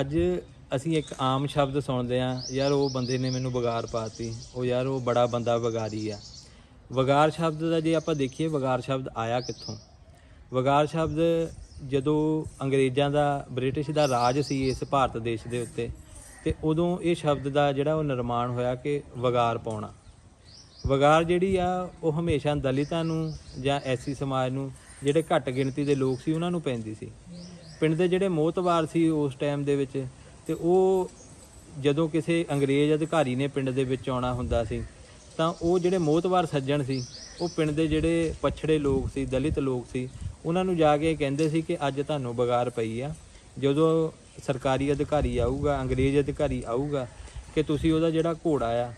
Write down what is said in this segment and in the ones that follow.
ਅੱਜ ਅਸੀਂ ਇੱਕ ਆਮ ਸ਼ਬਦ ਸੁਣਦੇ ਆ ਯਾਰ ਉਹ ਬੰਦੇ ਨੇ ਮੈਨੂੰ ਵਿਗਾਰ ਪਾਤੀ, ਉਹ ਯਾਰ ਉਹ ਬੜਾ ਬੰਦਾ ਵਿਗਾਰੀ ਆ। ਵਿਗਾਰ ਸ਼ਬਦ ਦਾ ਜੇ ਆਪਾਂ ਦੇਖੀਏ, ਵਿਗਾਰ ਸ਼ਬਦ ਆਇਆ ਕਿੱਥੋਂ? ਵਿਗਾਰ ਸ਼ਬਦ ਜਦੋਂ ਅੰਗਰੇਜ਼ਾਂ ਦਾ, ਬ੍ਰਿਟਿਸ਼ ਦਾ ਰਾਜ ਸੀ ਇਸ ਭਾਰਤ ਦੇਸ਼ ਦੇ ਉੱਤੇ, ਤੇ ਉਦੋਂ ਇਹ ਸ਼ਬਦ ਦਾ ਜਿਹੜਾ ਉਹ ਨਿਰਮਾਣ ਹੋਇਆ ਕਿ ਵਿਗਾਰ ਪਾਉਣਾ। ਵਿਗਾਰ ਜਿਹੜੀ ਆ, ਉਹ ਹਮੇਸ਼ਾ ਦਲਿਤਾਂ ਨੂੰ ਜਾਂ ਐਸੀ ਸਮਾਜ ਨੂੰ, ਜਿਹੜੇ ਘੱਟ ਗਿਣਤੀ ਦੇ ਲੋਕ ਸੀ, ਉਹਨਾਂ ਨੂੰ ਪੈਂਦੀ ਸੀ। ਪਿੰਡ ਦੇ ਜਿਹੜੇ ਮੋਹਤਵਾਰ ਸੀ ਉਸ ਟਾਈਮ ਦੇ ਵਿੱਚ, ਤੇ ਉਹ ਜਦੋਂ ਕਿਸੇ ਅੰਗਰੇਜ਼ ਅਧਿਕਾਰੀ ਨੇ ਪਿੰਡ ਦੇ ਵਿੱਚ ਆਉਣਾ ਹੁੰਦਾ ਸੀ, ਤਾਂ ਉਹ ਜਿਹੜੇ ਮੋਹਤਵਾਰ ਸੱਜਣ ਸੀ, ਉਹ ਪਿੰਡ ਦੇ ਜਿਹੜੇ ਪਛੜੇ ਲੋਕ ਸੀ, ਦਲਿਤ ਲੋਕ ਸੀ, ਉਹਨਾਂ ਨੂੰ ਜਾ ਕੇ ਕਹਿੰਦੇ ਸੀ ਕਿ ਅੱਜ ਤੁਹਾਨੂੰ ਬਗਾਰ ਪਈ ਆ। ਜਦੋਂ ਸਰਕਾਰੀ ਅਧਿਕਾਰੀ ਆਊਗਾ, ਅੰਗਰੇਜ਼ ਅਧਿਕਾਰੀ ਆਊਗਾ ਕਿ ਤੁਸੀਂ ਉਹਦਾ ਜਿਹੜਾ ਘੋੜਾ ਆ,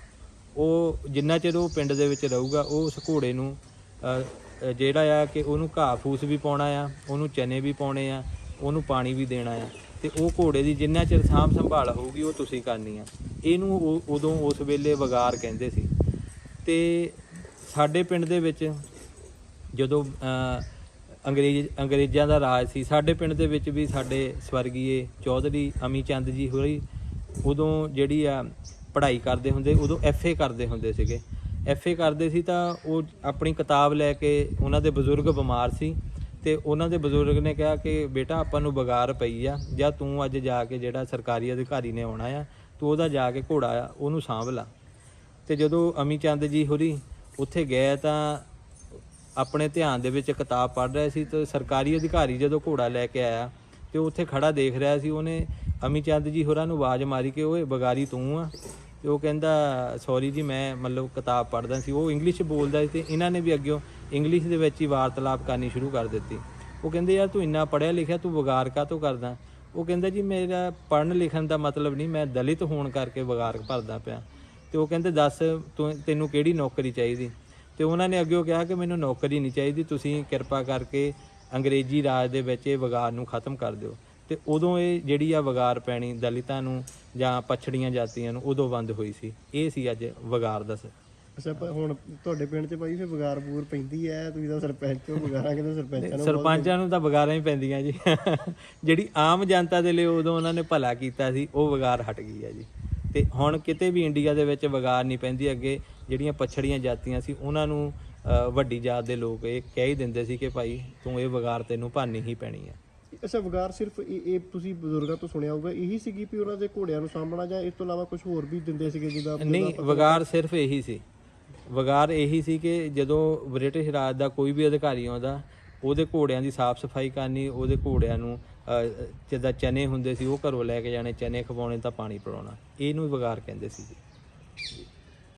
ਉਹ ਜਿੰਨਾ ਚਿਰ ਉਹ ਪਿੰਡ ਦੇ ਵਿੱਚ ਰਹੂਗਾ, ਉਹ ਉਸ ਘੋੜੇ ਨੂੰ ਜਿਹੜਾ ਆ ਕਿ ਉਹਨੂੰ ਘਾਹ ਫੂਸ ਵੀ ਪਾਉਣਾ ਆ, ਉਹਨੂੰ ਚਨੇ ਵੀ ਪਾਉਣੇ ਆ ਉਹਨੂੰ ਪਾਣੀ ਵੀ ਦੇਣਾ ਆ ਤੇ ਉਹ ਘੋੜੇ ਦੀ ਜਿੰਨਾ ਚਿਰ ਸਾਂਭ ਸੰਭਾਲ ਹੋਊਗੀ, ਉਹ ਤੁਸੀਂ ਕਰਨੀ ਆ। ਇਹਨੂੰ ਉਹ- ਉਦੋਂ ਉਸ ਵੇਲੇ ਵਗਾਰ ਕਹਿੰਦੇ ਸੀ। ਤੇ ਸਾਡੇ ਪਿੰਡ ਦੇ ਵਿੱਚ ਜਦੋਂ ਅੰਗਰੇਜ਼, ਅੰਗਰੇਜ਼ਾਂ ਦਾ ਰਾਜ ਸੀ, ਸਾਡੇ ਪਿੰਡ ਦੇ ਵਿੱਚ ਵੀ ਸਾਡੇ ਸਵਰਗੀਏ ਚੌਧਰੀ ਅਮੀ ਚੰਦ ਜੀ ਹੋਰੀ ਉਦੋਂ ਜਿਹੜੀ ਆ ਪੜ੍ਹਾਈ ਕਰਦੇ ਹੁੰਦੇ, ਉਦੋਂ ਐਫਏ ਕਰਦੇ ਹੁੰਦੇ ਸੀਗੇ। ਐਫਏ ਕਰਦੇ ਸੀ ਤਾਂ ਉਹ ਆਪਣੀ ਕਿਤਾਬ ਲੈ ਕੇ ਉਹਨਾਂ ਦੇ ਬਜ਼ੁਰਗ ਬਿਮਾਰ ਸੀ। ਤੇ ਉਹਨਾਂ ਦੇ ਬਜ਼ੁਰਗ ਨੇ ਕਿਹਾ ਕਿ ਬੇਟਾ ਆਪਾਂ ਨੂੰ ਬਗਾਰ ਪਈ ਆ, ਜਾਂ ਤੂੰ ਅੱਜ ਜਾ ਕੇ ਜਿਹੜਾ ਸਰਕਾਰੀ ਅਧਿਕਾਰੀ ਨੇ ਆਉਣਾ ਆ, ਤੂੰ ਉਹਦਾ ਜਾ ਕੇ ਘੋੜਾ ਆ, ਉਹਨੂੰ ਸਾਂਭ ਲਾ। ਤੇ ਜਦੋਂ ਅਮੀ ਚੰਦ ਜੀ ਹੋਰੀ ਉੱਥੇ ਗਏ ਤਾਂ ਆਪਣੇ ਧਿਆਨ ਦੇ ਵਿੱਚ ਕਿਤਾਬ ਪੜ੍ਹ ਰਿਹਾ ਸੀ ਤੇ ਸਰਕਾਰੀ ਅਧਿਕਾਰੀ ਜਦੋਂ ਘੋੜਾ ਲੈ ਕੇ ਆਇਆ ਤੇ ਉੱਥੇ ਖੜਾ ਦੇਖ ਰਿਹਾ ਸੀ, ਉਹਨੇ ਅਮੀ ਚੰਦ ਜੀ ਹੋਰਾਂ ਨੂੰ ਆਵਾਜ਼ ਮਾਰੀ ਕਿ ਓਏ ਬਗਾਰੀ ਤੂੰ ਆ। ਤੇ ਉਹ ਕਹਿੰਦਾ ਸੌਰੀ ਜੀ, ਮੈਂ ਮਤਲਬ ਕਿਤਾਬ ਪੜ੍ਹਦਾ ਸੀ। ਉਹ ਇੰਗਲਿਸ਼ ਬੋਲਦਾ ਸੀ ਤੇ ਇਹਨਾਂ ਨੇ ਵੀ ਅੱਗੇ ਇੰਗਲਿਸ਼ ਦੇ ਵਿੱਚ ਹੀ ਵਾਰਤਾਲਾਪ ਕਰਨੀ ਸ਼ੁਰੂ ਕਰ ਦਿੱਤੀ। ਉਹ ਕਹਿੰਦੇ, ਯਾਰ ਤੂੰ ਇੰਨਾ ਪੜ੍ਹਿਆ ਲਿਖਿਆ, ਤੂੰ ਵਿਗਾਰ ਕਾਹਤੋਂ ਕਰਦਾ? ਉਹ ਕਹਿੰਦਾ, ਜੀ, ਮੇਰਾ ਪੜ੍ਹਨ ਲਿਖਣ ਦਾ ਮਤਲਬ ਨਹੀਂ, ਮੈਂ ਦਲਿਤ ਹੋਣ ਕਰਕੇ ਵਿਗਾਰ ਭਰਦਾ ਪਿਆ। ਤੇ ਉਹ ਕਹਿੰਦੇ, ਦੱਸ, ਤੂੰ, ਤੈਨੂੰ ਕਿਹੜੀ ਨੌਕਰੀ ਚਾਹੀਦੀ? ਤੇ ਉਹਨਾਂ ਨੇ ਅੱਗੇ ਕਿਹਾ ਕਿ ਮੈਨੂੰ ਨੌਕਰੀ ਨਹੀਂ ਚਾਹੀਦੀ, ਤੁਸੀਂ ਕਿਰਪਾ ਕਰਕੇ ਅੰਗਰੇਜ਼ੀ ਰਾਜ ਦੇ ਵਿੱਚ ਇਹ ਵਿਗਾਰ ਨੂੰ ਖਤਮ ਕਰ ਦਿਓ। ਤੇ ਉਦੋਂ ਇਹ ਜਿਹੜੀ ਆ ਵਿਗਾਰ ਪੈਣੀ ਦਲਿਤਾਂ ਨੂੰ ਜਾਂ ਪਛੜੀਆਂ ਜਾਤੀਆਂ ਨੂੰ ਉਦੋਂ ਬੰਦ ਹੋਈ ਸੀ। ਇਹ ਸੀ ਅੱਜ ਵਿਗਾਰ ਦਾ ਸ- ਅੱਛਾ ਪਰ ਹੁਣ ਤੁਹਾਡੇ ਪਿੰਡ 'ਚ ਭਾਈ ਫਿਰ ਬਗਾਰ ਬੂਰ ਪੈਂਦੀ ਐ ਤੁਸੀਂ ਤਾਂ ਸਰਪੰਚ ਹੋ ਬਗਾਰਾਂ ਕਹਿੰਦੇ ਸਰਪੰਚਾਂ ਨੂੰ ਸਰਪੰਚਾਂ ਨੂੰ ਤਾਂ ਵਿਗਾਰਾਂ ਹੀ ਪੈਂਦੀਆਂ ਜੀ। ਜਿਹੜੀ ਆਮ ਜਨਤਾ ਦੇ ਲਈ ਉਦੋਂ ਉਹਨਾਂ ਨੇ ਭਲਾ ਕੀਤਾ ਸੀ ਉਹ ਵਿਗਾਰ ਹਟ ਗਈ ਹੈ ਜੀ। ਤੇ ਹੁਣ ਕਿਤੇ ਵੀ ਇੰਡੀਆ ਦੇ ਵਿੱਚ ਵਿਗਾਰ ਨਹੀਂ ਪੈਂਦੀ ਅੱਗੇ ਜਿਹੜੀਆਂ ਪਛੜੀਆਂ ਜਾਤੀਆਂ ਸੀ ਉਹਨਾਂ ਨੂੰ ਅ, ਵੱਡੀ ਜਾਤ ਦੇ ਲੋਕ ਇਹ ਕਹਿ ਹੀ ਦਿੰਦੇ ਸੀ ਕਿ ਭਾਈ ਤੂੰ ਇਹ ਵਿਗਾਰ ਤੈਨੂੰ ਭਰਨੀ ਹੀ ਪੈਣੀ ਹੈ। ਅੱਛਾ ਬਗਾਰ ਸਿਰਫ ਇਹ ਇਹ ਤੁਸੀਂ ਬਜ਼ੁਰਗਾਂ ਤੋਂ ਸੁਣਿਆ ਹੋਊਗਾ ਇਹੀ ਸੀਗੀ ਵੀ ਉਹਨਾਂ ਦੇ ਘੋੜਿਆਂ ਨੂੰ ਸਾਂਭਣਾ ਜਾਂ ਇਸ ਤੋਂ ਇਲਾਵਾ ਕੁਝ ਹੋਰ ਵੀ ਦਿੰਦੇ ਸੀਗੇ ਜਿੱਦਾਂ ਨਹੀਂ ਵਿਗਾਰ ਸਿਰਫ ਇਹੀ ਸੀ। ਵਿਗਾਰ ਇਹੀ ਸੀ ਕਿ ਜਦੋਂ ਬ੍ਰਿਟਿਸ਼ ਰਾਜ ਦਾ ਕੋਈ ਵੀ ਅਧਿਕਾਰੀ ਆਉਂਦਾ ਉਹਦੇ ਘੋੜਿਆਂ ਦੀ ਸਾਫ਼ ਸਫ਼ਾਈ ਕਰਨੀ ਉਹਦੇ ਘੋੜਿਆਂ ਨੂੰ ਜਿੱਦਾਂ ਚਨੇ ਹੁੰਦੇ ਸੀ ਉਹ ਘਰੋਂ ਲੈ ਕੇ ਜਾਣੇ ਚਨੇ ਖਵਾਉਣੇ ਤਾਂ ਪਾਣੀ ਪਿਲਾਉਣਾ। ਇਹਨੂੰ ਵਿਗਾਰ ਕਹਿੰਦੇ ਸੀ ਜੀ।